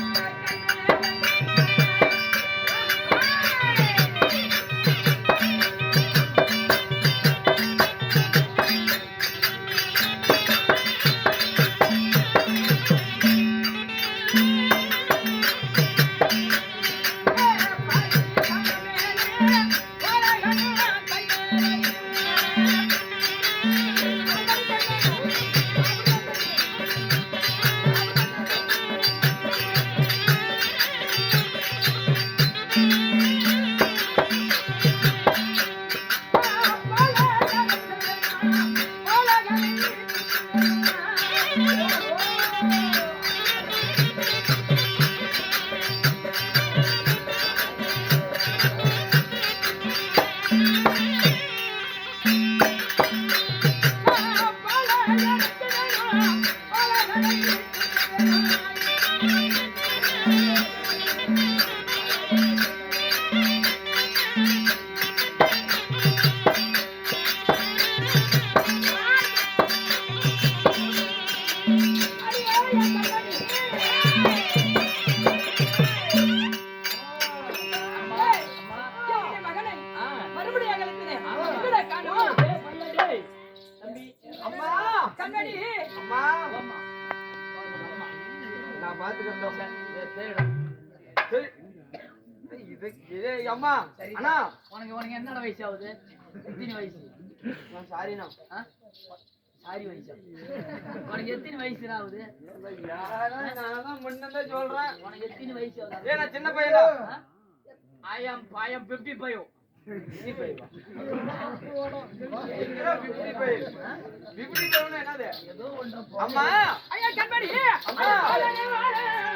மகனை நான் பாத்துக்கிறேன். சரி. இது இது அம்மா. அண்ணா. உனக்கு உனக்கு என்னடா வயசு ஆகுது? எத்தனை வயசு? நான் சாரிண்ணா? சாரி வயசா. உனக்கு எத்தனை வயசு ஆகுது? நான் தான் முன்னே சொல்றேன். உனக்கு எத்தனை வயசு ஆகுது? ஏ நான் சின்ன பையனா பிப்டி பயோ எங்கடா 50 பையன் 50 பையன் என்னது அம்மா ஐயா அம்மா. அம்மா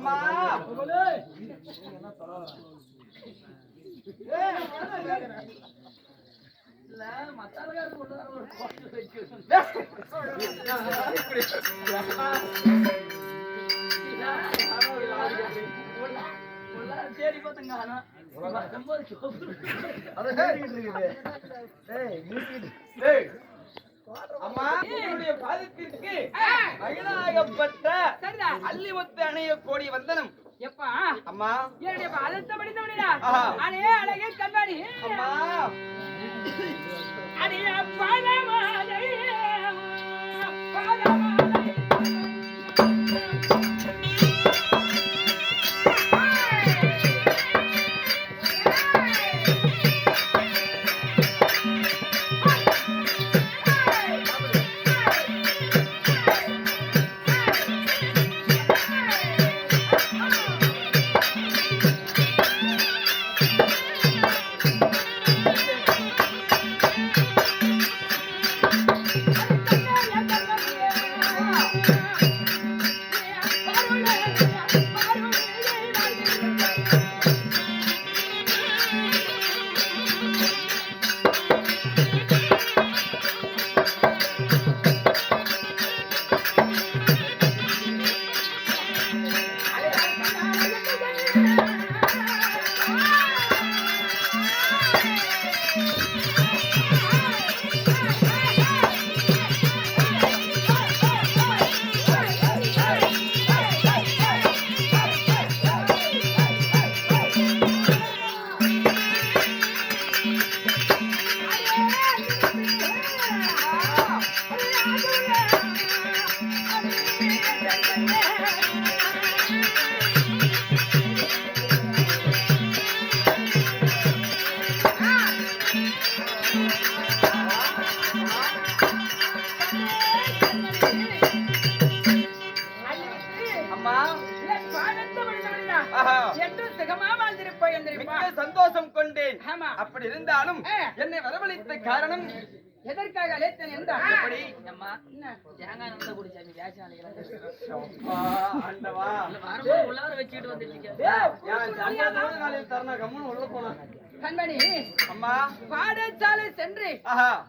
இப்படி தேடி பார்த்தங்க ஆனா வரும்போது சோப்பு டேய் அம்மா உன்னுடைய பாதத்திற்கு அகிலாகப்பட்ட சரிதான் அல்லிமுத்து அணைய கோடி வந்தனம். எப்பா? அம்மா. என்னுடைய பாதத்தை படித்தவனிடா. அடே அழகே கண்மணி அம்மா. அடே பாதமாலை பாதமாலை உள்ளார வச்சுக்கிட்டு உள்ள போனா கண்மணி அம்மா. பாடசாலை சென்று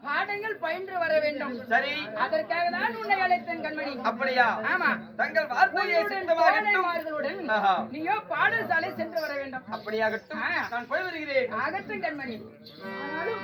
பாடங்கள் பயின்று வர வேண்டும். சரி. அதற்காக தான் உன்னை அழைத்தேன் கண்மணி. அப்படியா? ஆமா. தங்கள் வார்த்தையை சித்தமாகட்டும். நீயோ பாடசாலை சென்று வர வேண்டும். அப்படியாகட்டும். நான் போய் வருகிறேன். ஆகட்டும் கண்மணி. ஆனாலும்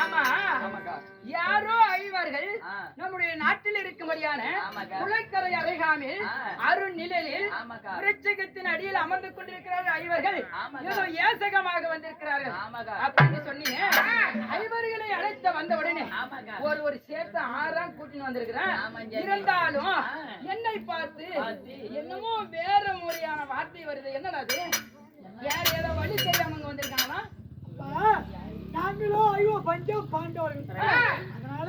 ஆமா யாரோ ஐவர்கள். நம்முடைய நாட்டில் இருக்கும்படியான. குளக்கரை. அருநிழலில் ஆமாக்கா. விருட்சகத்தின் அடியில் அமர்ந்து கொண்டிருக்கிறார்கள் ஐவர்கள். ஏதோ ஏசகமாக வந்திருக்கிறார்கள். அப்படின்னு சொன்னீங்க ஐவர்களை அழைத்த வந்த உடனே. ஒரு ஒரு சேர்த்து ஆறாம் கூட்டின்னு வந்திருக்கிறேன். இருந்தாலும். என்னை பார்த்து. என்னமோ வேற முறையான வார்த்தை வருது என்னடா அது வேற ஏதோ வழி தெரியாம வந்திருக்காங்களா நாங்களும் ஐயோ பஞ்சம் பாண்டவர்கள். அதனால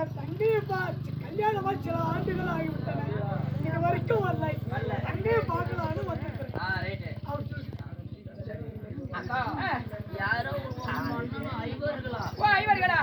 என் தங்கையை பார்த்து கல்யாணமா சில ஆண்டுகள் ஆகிவிட்டன. இது வரைக்கும் வரல. தங்கையை பார்க்கலான்னு வந்திருக்கிறேன் அவர். யாரோ ஐவர்களா? ஓ ஐவர்களா?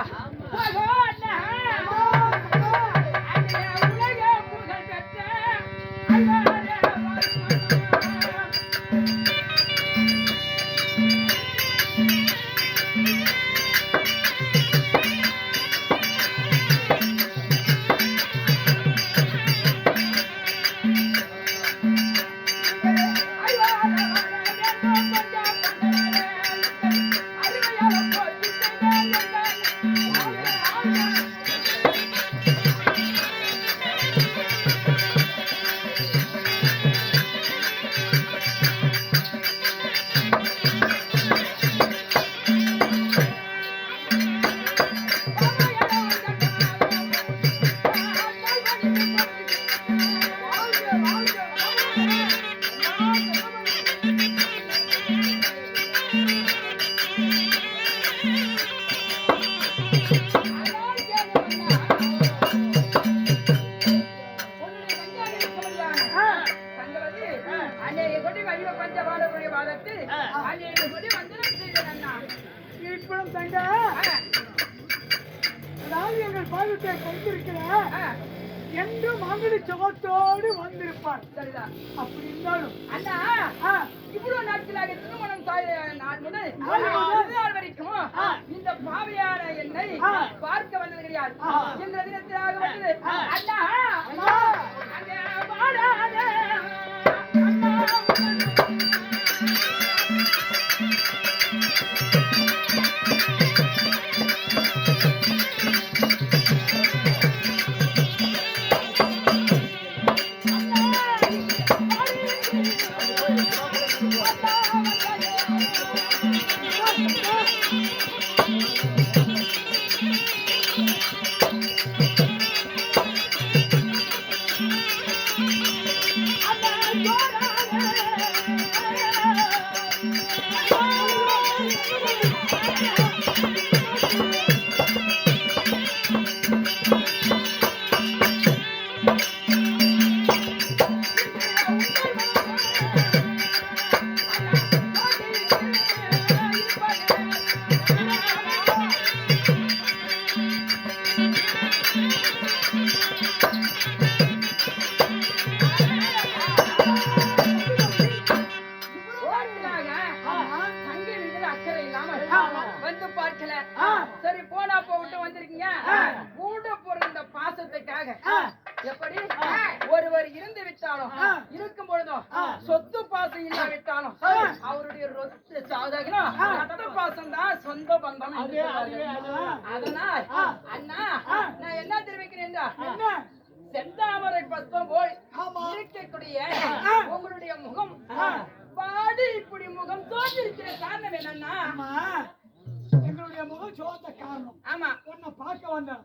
இருக்கக்கூடிய உங்களுடைய முகம். பாடி இப்படி முகம் தோன்றிருக்கிற காரணம் என்னன்னா எங்களுடைய முகம் சோர்ந்த காரணம். ஆமா. உன்னை பார்க்க வந்தேன்.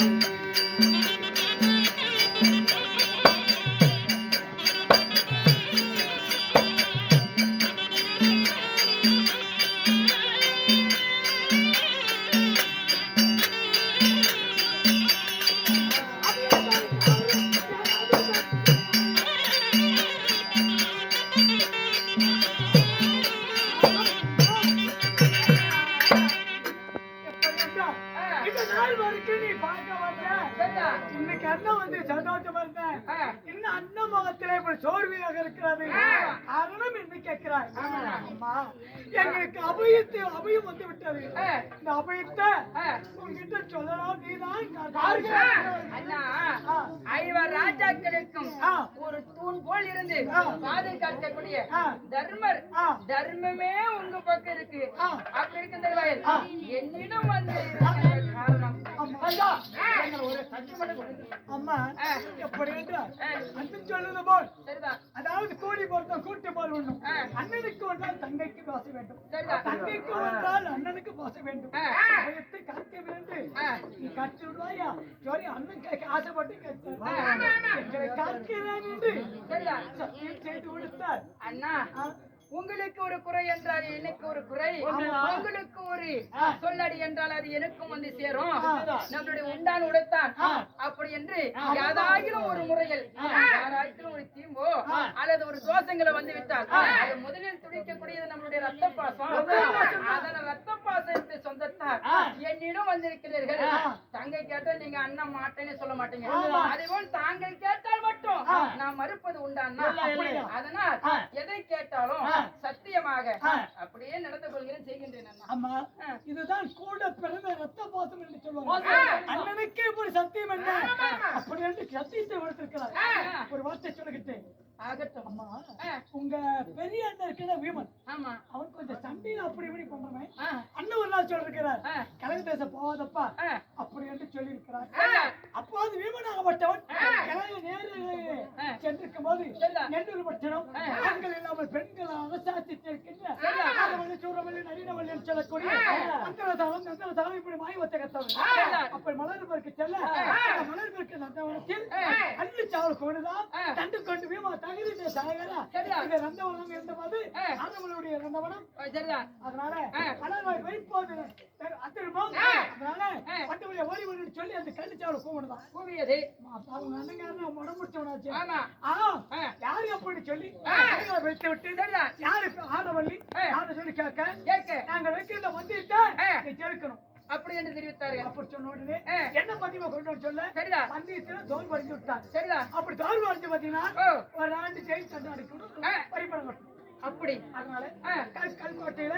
இந்த சொல்லலாம் நீதான். ஐவர் ராஜாக்களுக்கும். ஒரு தூண் போல் இருந்து. பாதுகாக்கக்கூடிய. தர்மர். தர்மமே உங்க பக்கம் இருக்கு. அப்படி இருக்க தருவாயில் ஆ. என்னிடம் வந்து அம்மா ஆ. எப்படி என்றால் ஆ. அண்ணன் சொல்லுது போல். அதாவது கூடி பொருத்தம் கூட்டு போல் ஒண்ணும். அண்ணனுக்கு வந்தால் தங்கைக்கு பாச வேண்டும். தங்கைக்கு வந்தால் அண்ணனுக்கு பாச வேண்டும். காக்க ஆ. நீ கட்டி விடுவாயா? சரி அண்ணன் ஆசைப்பட்டு எங்களை காக்கிறேன் என்று செய்து கொடுத்தார். அண்ணா. உங்களுக்கு ஒரு குறை என்றால் எனக்கு ஒரு குறை. உங்களுக்கு ஒரு. சொல்லடி என்றால் அது எனக்கும் வந்து சேரும். நம்மளுடைய உண்டான் உடைத்தான். அப்படி என்று யாராயிரம் ஒரு முறையில் யாராயிரம் ஒரு தீம்போ அல்லது ஒரு தோஷங்களை வந்து விட்டால் அது முதலில் துடிக்கக்கூடியது நம்மளுடைய ரத்த பாசம் அதன ரத்த பாசத்தை சொந்தத்தார் என்னிடம் வந்திருக்கிறீர்கள் தங்கை கேட்டால் நீங்க அண்ணன் மாட்டேன்னு சொல்ல மாட்டீங்க. அதேபோல் தாங்கள் கேட்டால் மட்டும். நான் மறுப்பது அப்படியா? அதனால். எதை கேட்டாலும். சத்தியமாக. அப்படியே நடந்து கொள்கிறேன் செய்கின்றேன் அண்ணா. அம்மா ஆ. இதுதான் கூட பிறந்த ரத்த பாசம் என்று. சொல்லுவாங்க அண்ணனுக்கு இப்படி சத்தியம் என்ன அப்படி என்று சத்தியத்தை கொடுத்திருக்கிறார் ஆ. ஒரு வார்த்தை சொல்லிக்கிட்டு ஆகட்டும் அம்மா. உங்க பெரிய அண்ணன் இருக்கிற வீமன் ஆமா அவன் கொஞ்சம் சண்டையில அப்படி இப்படி பண்றவன். அண்ணன் ஒரு நாள் சொல்லிருக்கிறார் போகாதப்பா ஆ. அப்படி என்று சொல்லி இருக்கிறார் ஆ. அப்போது வீமனாகப்பட்டவன் நேரிலே. சென்றிருக்கும் போது. நெல்லூர் பட்டணம். ஆண்கள் இல்லாமல் பெண்களாக சாத்தித்திருக்கின்ற சூரவள்ளி, நளினவள்ளி சொல்லக்கூடிய அந்தரதானம், நந்தரதானம் இப்படி. சரிதா. அப்படி மலர்பெருக்கு செல்ல மலர்பெருக்கு நந்தவனத்தில். அள்ளி சாவல் கொண்டுதான். தண்டு கொண்டு வீமா தகுதி சரிதா. இது நந்தவனம் இருந்தபோது. ஆண்டவனுடைய நந்தவனம் அதனால. மலர்வாய் வைப்போது அத்திருப்போம். அதனால ஆ. ஓடி வந்து சொல்லி அந்த கள்ளிச்சாவல் கூப்பிடுதான் கூவியது அவங்க அண்ணங்காரன் முடமுடிச்சவனாச்சு ஆமா. ஆ ஆ. யாரு அப்படி சொல்லி? வைத்து விட்டு யாரு ஆடவள்ளி. யாரு சொல்லி கேட்க? கேட்க. நாங்க வைக்கிற வந்துட்ட கேட்கணும் அப்படி என்று தெரிவித்தார்கள் அப்படி சொன்ன உடனே. என்ன பதிவை கொண்டு சொல்ல? சரிதான். பந்தயத்துல தோல் வரைஞ்சு விட்டார் சரிதான். அப்படி தோல் வரைஞ்சு பாத்தீங்கன்னா ஒரு ஆண்டு ஜெயில் தண்டு அடிக்கணும் கட்டணும். அப்படி அதனால கல்கோட்டையில.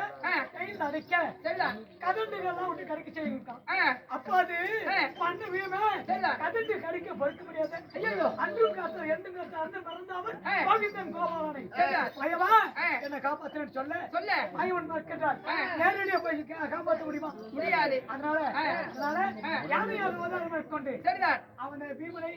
கையில் அடைக்க சரிதான் கதண்டுகள்லாம் விட்டு கடிக்க செய்யிருக்கான் அப்ப அது. பண்ண வீமே. கதண்டு கடிக்க பொறுக்க முடியாது ஐயோ அன்றும் காத்த எண்டும் காத்த அந்த மறந்தாமல். கோவிந்தன் கோபாலனை. பயவா. என்னை காப்பாத்துன்னு சொல்ல சொல்ல பயவன் பார்க்கின்றார் ஆ. நேரடியா போய் கா- காப்பாத்த முடியுமா முடியாது அதனால. அதனால ஆ. யானையாக வந்து மேற்கொண்டு சரிதான் அவனை பீமனை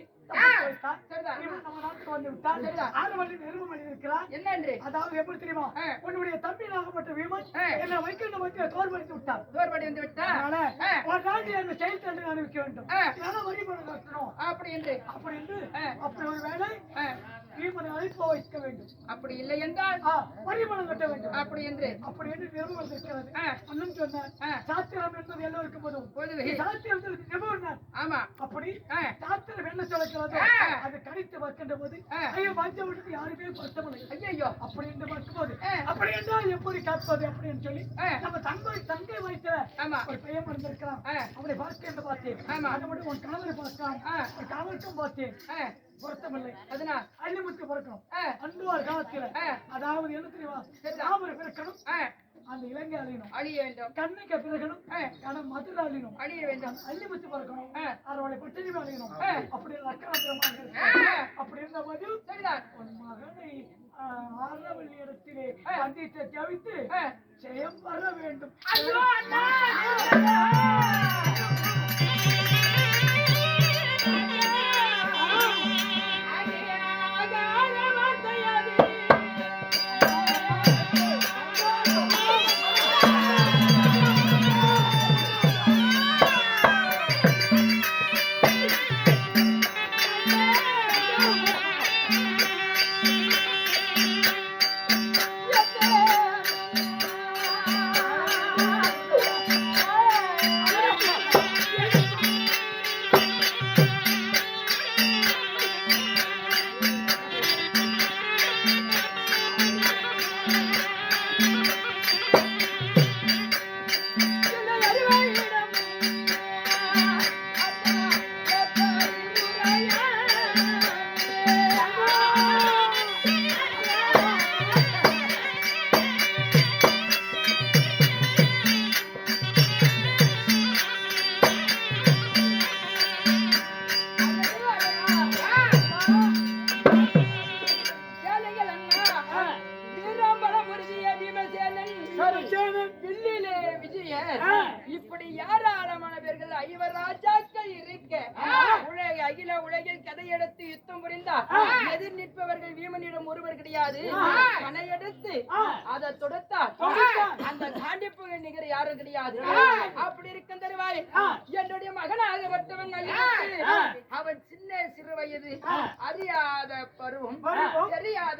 அதாவது எப்படி தெரியுமா. உன்னுடைய தம்பி நாகப்பட்ட வீமன். என்னை வைக்கின்ற வைக்க தோல் வலித்து விட்டார் தோற்படி வந்து விட்டா அதனால செயல் தண்டு வேண்டும் அப்படி என்று அப்படி என்று ஆ. அப்படி ஒரு வேலை வீமனை அழைப்ப வைக்க வேண்டும் அப்படி இல்லை என்றால் கட்ட வேண்டும் அப்படி என்று அப்படி என்று நிறுவனம் இருக்கிறது. அண்ணன் சொன்னார். சாத்திரம் என்பது எல்லோருக்கும் பொதுவே சாத்திரத்திற்கு நிபுணர் ஆமா அப்படி. சாத்திரம் என்ன சொல்லுகிறது அது வைக்கின்ற போது. ஐயோ பஞ்சவனுக்கு யாருமே பத்தமில்லை ஐயோ அப்படி என்று பார்க்கும்போது ஆ. அப்படி என்றால் எப்படி காப்பது அப்படின்னு சொல்லி. நம்ம தங்கை தங்கை ஆமா. ஒரு பையன் இருந்திருக்கலாம். அவனை பார்க்க என்று பார்த்தேன். அது மட்டும் உன் கணவரை பார்த்தான். உன் கணவருக்கும் பார்த்தேன். பொருத்தமில்லை. அதனால். அள்ளிமுத்து பிறக்கணும். ஆ, அன்புவார் காலத்துல. அதாவது சரிதான். ராமர் பிறக்கணும். அந்த இலங்கை அழியணும். அழிய வேண்டும். கண்ணுக்கு பிறக்கணும் ஆ, கடன் மதுரை அழியணும். அழிய வேண்டும். அள்ளிமுத்து பிறக்கணும். ஆ. அவருடைய பட்டினி அழியணும். அப்படி லக்கணத்திரமாக ஆ. அப்படி இருந்த போது சரிதான். உன் மகனை ஆரவல்லி இடத்திலே வந்திட்டு தவித்து. ஜெயம் வர வேண்டும்.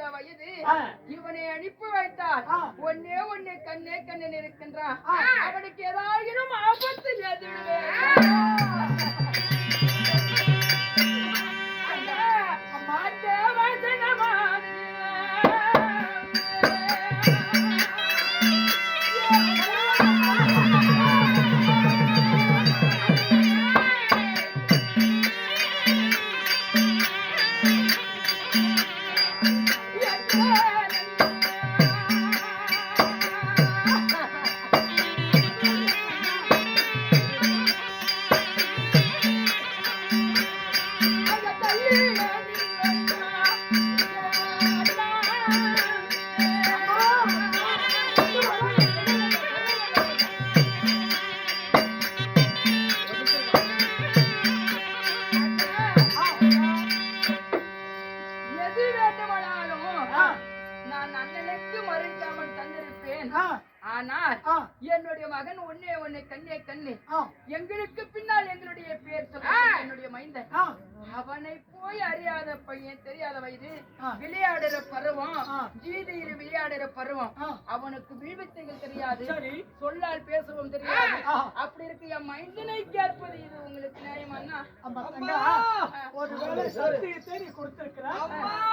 வயது? இவனை அனுப்பி வைத்தார் ஒன்னே ஒண்ணு கண்ணே கண்ணன் இருக்கின்றான் அவனுக்கு ஏதாயினும் ஆபத்து நேர்ந்துவிடுமே. மகன் ஒன்னே ஒண்ணு கண்ணே கண்ணு. எங்களுக்கு பின்னால் எங்களுடைய பேர் சொல்ல என்னுடைய மைந்தன் அவனை போய் அறியாத பையன் தெரியாத வயது. விளையாடுற பருவம் வீதியில் விளையாடுற பருவம். அவனுக்கு விழுவித்தைகள் தெரியாது. சொல்லால் பேசவும் தெரியாது. அப்படி இருக்கு என் மைந்தனை கேட்பது இது உங்களுக்கு நியாயமாண்ணா அம்மா தங்கா ஒருவேளை சத்தியத்தை நீ கொடுத்திருக்கிறாய்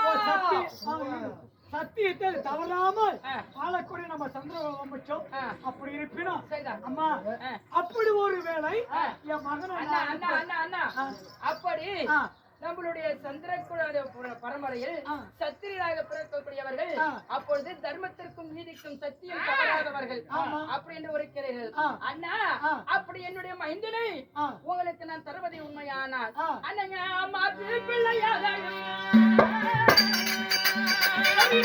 ஒரு சத்திய- ஆ, சத்தியத்தை தவறாமல் வாழக்கூடிய நம்ம சந்திர வம்சம் அப்படி இருப்பினும் அம்மா அப்படி ஒரு வேளை என் மகனை அண்ணா அண்ணா அண்ணா அண்ணா அப்படி. நம்மளுடைய சந்திரகுல பரம்பரையில். சத்திரியராக பிறக்கக்கூடியவர்கள். அப்பொழுது தர்மத்திற்கும் நீதிக்கும் சத்தியம் தவறாதவர்கள். அப்படி என்று உரைக்கிறீர்கள். அண்ணா. அப்படி என்னுடைய மைந்தனை. உங்களுக்கு நான் தருவதை உண்மையானால் ஆ. அண்ணங்க மாற்று பிள்ளையாக அப்படி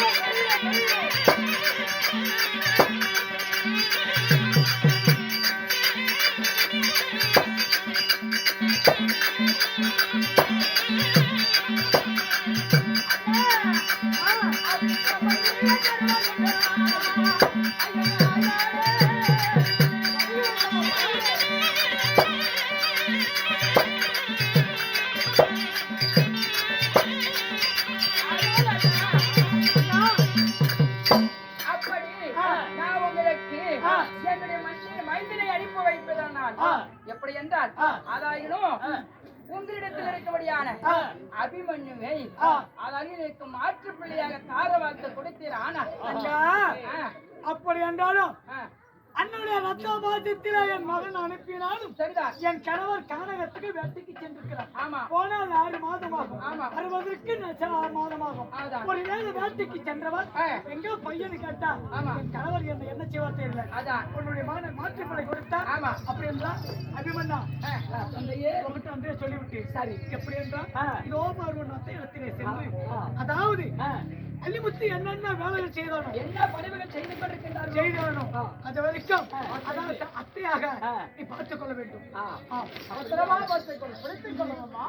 அப்படி என்றாலும் அண்ணனுடைய ரத்த பாசத்தில என் மகன் அனுப்பினாலும் என் கணவர் கானகத்துக்கு வேட்டைக்கு சென்றிருக்கிறார். போனால் ஆறு ஆமா. வருவதற்கு நிச்சயம் ஆறு மாதமாகும். அதான். ஒரு வேளை வேட்டைக்கு சென்றவர். எங்க பையனு கேட்டா. என் கணவர் என்ன என்ன செய்வார் தெரியல. உன்னுடைய மகனை மாற்றுப்பிள்ளை கொடுத்தா ஆமா. அப்படி என்றால் அபிமன்னா. தந்தையே உங்ககிட்ட அன்றே சொல்லிவிட்டு சரி. எப்படி என்றால் இதோ இடத்திலே சென்று அதாவது அள்ளிமுத்து என்னென்ன வேலைகள் செய்தானோ என்ன பணிவுகள் செய்து கொண்டிருக்கின்றார்கள். செய்தானோ அது வரைக்கும் அதாவது அத்தையாக நீ பார்த்துக் கொள்ள வேண்டும். பத்திரமா பார்த்துக் கொள், பிடித்துக் கொள்ளணுமா?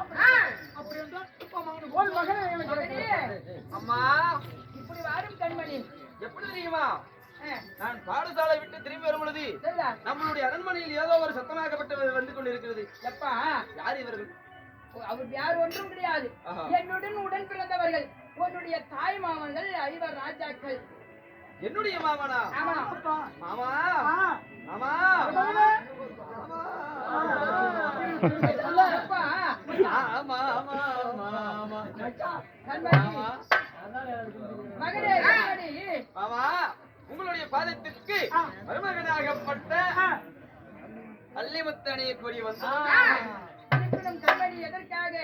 அப்படி என்றால் இப்ப மகன் போல் மகனை எனக்கு அம்மா இப்படி வாரும் கண்மணி. எப்படி தெரியுமா? நான் பாடசாலை விட்டு திரும்பி வரும் பொழுது. நம்மளுடைய அரண்மனையில் ஏதோ ஒரு சத்தமாக்கப்பட்டு வந்து கொண்டிருக்கிறது. எப்பா? யார் இவர்கள்? அவர் யார் ஒன்றும் கிடையாது. என்னுடன் உடன் பிறந்தவர்கள். உன்னுடைய தாய் மாமன்கள் ஐவர் ராஜாக்கள். என்னுடைய மாமனா. மாமா. மாமா. கண்மணி. மாமா. உங்களுடைய பாதத்திற்கு மருமகனாகப்பட்ட அல்லிமுத்தனையை கூறி வந்து கண்மணி எதற்காக.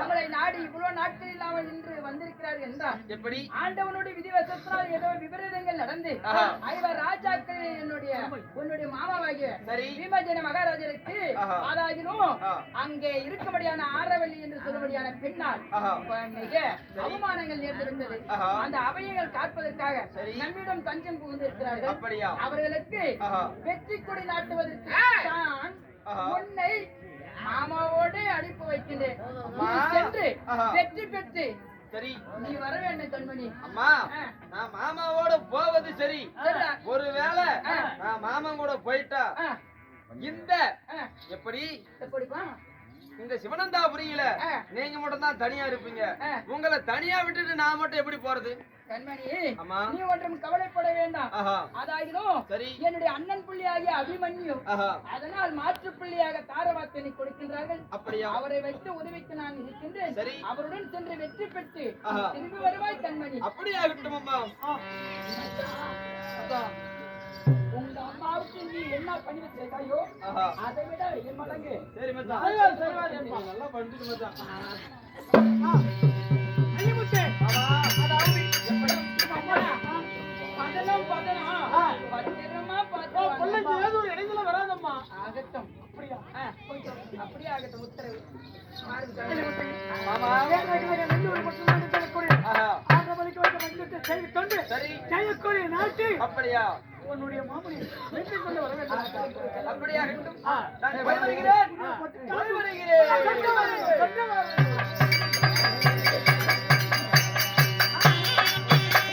நம்மளை நாடி இவ்வளவு நாட்கள் இல்லாமல் இன்று வந்திருக்கிறார்கள் என்றால் எப்படி ஆண்டவனுடைய விதிவசத்தினால் ஏதோ விபரீதங்கள் நடந்து. ஐவர் ராஜாக்கள் என்னுடைய உன்னுடைய மாமாவாகிய. பீமஜன மகாராஜருக்கு. ஆதாகினும். அங்கே இருக்கும்படியான ஆரவல்லி என்று சொல்லும்படியான பெண்ணால் மிக அவமானங்கள் நேர்ந்திருந்தது. அந்த அவையங்கள் காப்பதற்காக. நம்மிடம் தஞ்சம் புகுந்திருக்கிறார்கள் அவர்களுக்கு. வெற்றி கொடி நாட்டுவதற்கு தான். உன்னை மாமாவோடு அனுப்பி வைக்கின்றேன் சென்று. வெற்றி பெற்று. சரி. நீ வர வேண்டும் கண்மணி. அம்மா. நான் மாமாவோட போவது சரி. ஒருவேளை. நான் மாமன் கூட போயிட்டா? இந்த எப்படி? இந்த சிவனந்தாபுரியில. நீங்க மட்டும் தான் தனியா இருப்பீங்க. உங்களை தனியா விட்டுட்டு நான் மட்டும் எப்படி போறது? கண்மணி அம்மா. நீ ஒன்றும் கவலைப்பட வேண்டாம். சரி. என்னுடைய அண்ணன் புள்ளியாகிய அபிமன்யு. அதனால் மாற்று புள்ளியாக தாரவாக்கனை கொடுக்கின்றார்கள். அப்படியா? அவரை வைத்து உதவிக்கு நான் இருக்கின்றேன். அவருடன் சென்று வெற்றி பெற்று. திரும்பி வருவாய் கண்மணி. அப்படி ஆகட்டும் அம்மா உங்க அம்மாவுக்கு நீ என்ன பண்ணி ஆஹா. அதை விட என் மடங்கு. சரி மச்சான். நல்லா பண்ணிட்டு மச்சான். அள்ளிமுத்து அதாவது ஆகட்டும். அப்படியா? அப்படியே ஆகட்டும் உத்தரவு. மாமா. அப்படியா? உன்னுடைய மாமனை வெற்றி கொண்டு வர வேண்டும். அப்படியா நான் வருகிறேன். வருகிறேன்.